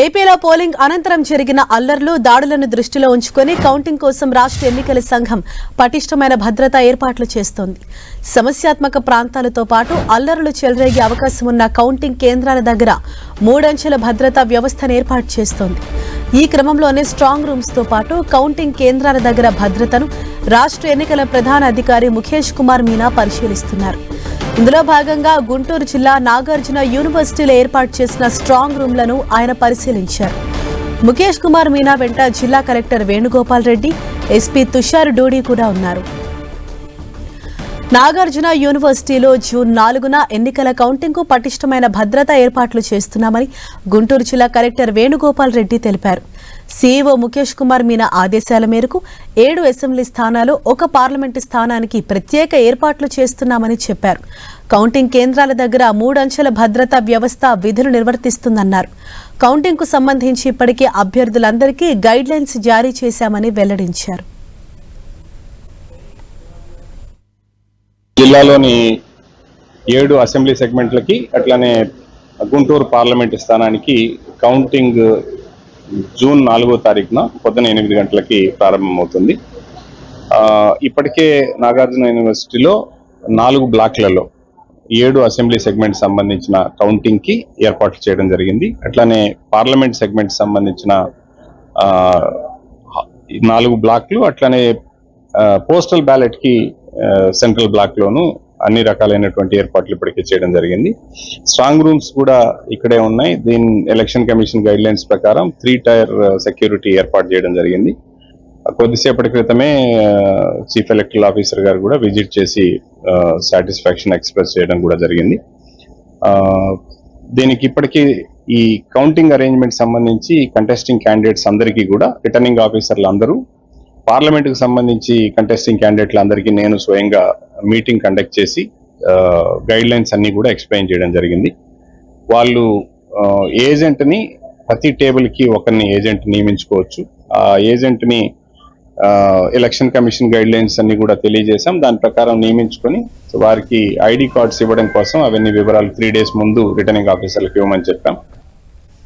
ఏపీలో పోలింగ్ అనంతరం జరిగిన అల్లర్లు దాడులను దృష్టిలో ఉంచుకొని కౌంటింగ్ కోసం రాష్ట్ర ఎన్నికల సంఘం పటిష్టమైన భద్రతా ఏర్పాట్లు చేస్తోంది. సమస్యాత్మక ప్రాంతాలతో పాటు అల్లర్లు చెలరేగే అవకాశం ఉన్న కౌంటింగ్ కేంద్రాల దగ్గర మూడంచెల భద్రతా వ్యవస్థను ఏర్పాటు చేస్తోంది. ఈ క్రమంలోనే స్ట్రాంగ్ రూమ్స్తో పాటు కౌంటింగ్ కేంద్రాల దగ్గర భద్రతను రాష్ట్ర ఎన్నికల ప్రధాన అధికారి ముఖేష్ కుమార్ మీనా పరిశీలిస్తున్నారు. ఇందులో భాగంగా గుంటూరు జిల్లా నాగార్జున యూనివర్సిటీలో ఏర్పాటు చేసిన స్ట్రాంగ్ రూమ్లను ఆయన పరిశీలించారు. ముఖేష్ కుమార్ మీనా వెంట జిల్లా కలెక్టర్ వేణుగోపాల్ రెడ్డి ఎస్పీ తుషార్ డూడి కూడా ఉన్నారు. నాగార్జున యూనివర్సిటీలో జూన్ నాలుగున ఎన్నికల కౌంటింగ్కు పటిష్టమైన భద్రతా ఏర్పాట్లు చేస్తున్నామని గుంటూరు జిల్లా కలెక్టర్ వేణుగోపాల్ రెడ్డి తెలిపారు. సీఈఓ ముఖేష్ కుమార్ మీనా ఆదేశాల మేరకు ఏడు అసెంబ్లీ స్థానాలు ఒక పార్లమెంటు స్థానానికి ప్రత్యేక ఏర్పాట్లు చేస్తున్నామని చెప్పారు. కౌంటింగ్ కేంద్రాల దగ్గర మూడంచెల భద్రతా వ్యవస్థ విధులు నిర్వర్తిస్తుందన్నారు. కౌంటింగ్కు సంబంధించి ఇప్పటికే అభ్యర్థులందరికీ గైడ్ లైన్స్ జారీ చేశామని వెల్లడించారు. జిల్లాలోని ఏడు అసెంబ్లీ సెగ్మెంట్లకి అట్లానే గుంటూరు పార్లమెంటు స్థానానికి కౌంటింగ్ జూన్ నాలుగో తారీఖున పొద్దున ఎనిమిది గంటలకి ప్రారంభమవుతుంది. ఇప్పటికే నాగార్జున యూనివర్సిటీలో నాలుగు బ్లాక్లలో ఏడు అసెంబ్లీ సెగ్మెంట్ సంబంధించిన కౌంటింగ్కి ఏర్పాట్లు చేయడం జరిగింది. అట్లానే పార్లమెంట్ సెగ్మెంట్ సంబంధించిన నాలుగు బ్లాక్లు అట్లానే పోస్టల్ బ్యాలెట్కి సెంట్రల్ బ్లాక్ లోను అన్ని రకాలైనటువంటి ఏర్పాట్లు ఇప్పటికే చేయడం జరిగింది. స్ట్రాంగ్ రూమ్స్ కూడా ఇక్కడే ఉన్నాయి. దీని ఎలక్షన్ కమిషన్ గైడ్ లైన్స్ ప్రకారం త్రీ టైర్ సెక్యూరిటీ ఏర్పాటు చేయడం జరిగింది. కొద్దిసేపటి క్రితమే చీఫ్ ఎలక్టరల్ ఆఫీసర్ గారు కూడా విజిట్ చేసి సాటిస్ఫాక్షన్ ఎక్స్ప్రెస్ చేయడం కూడా జరిగింది. దీనికి ఇప్పటికీ ఈ కౌంటింగ్ అరేంజ్మెంట్ సంబంధించి కంటెస్టింగ్ క్యాండిడేట్స్ అందరికీ కూడా రిటర్నింగ్ ఆఫీసర్లు అందరూ పార్లమెంట్కి సంబంధించి కంటెస్టింగ్ క్యాండిడేట్లందరికీ నేను స్వయంగా మీటింగ్ కండక్ట్ చేసి గైడ్ లైన్స్ అన్ని కూడా ఎక్స్ప్లెయిన్ చేయడం జరిగింది. వాళ్ళు ఏజెంట్ని ప్రతి టేబుల్కి ఒకరిని ఏజెంట్ నియమించుకోవచ్చు. ఆ ఏజెంట్ని ఎలక్షన్ కమిషన్ గైడ్ లైన్స్ అన్ని కూడా తెలియజేశాం. దాని ప్రకారం నియమించుకొని వారికి ఐడి కార్డ్స్ ఇవ్వడం కోసం అవన్నీ వివరాలు త్రీ డేస్ ముందు రిటర్నింగ్ ఆఫీసర్లకు ఇవ్వమని చెప్పాం.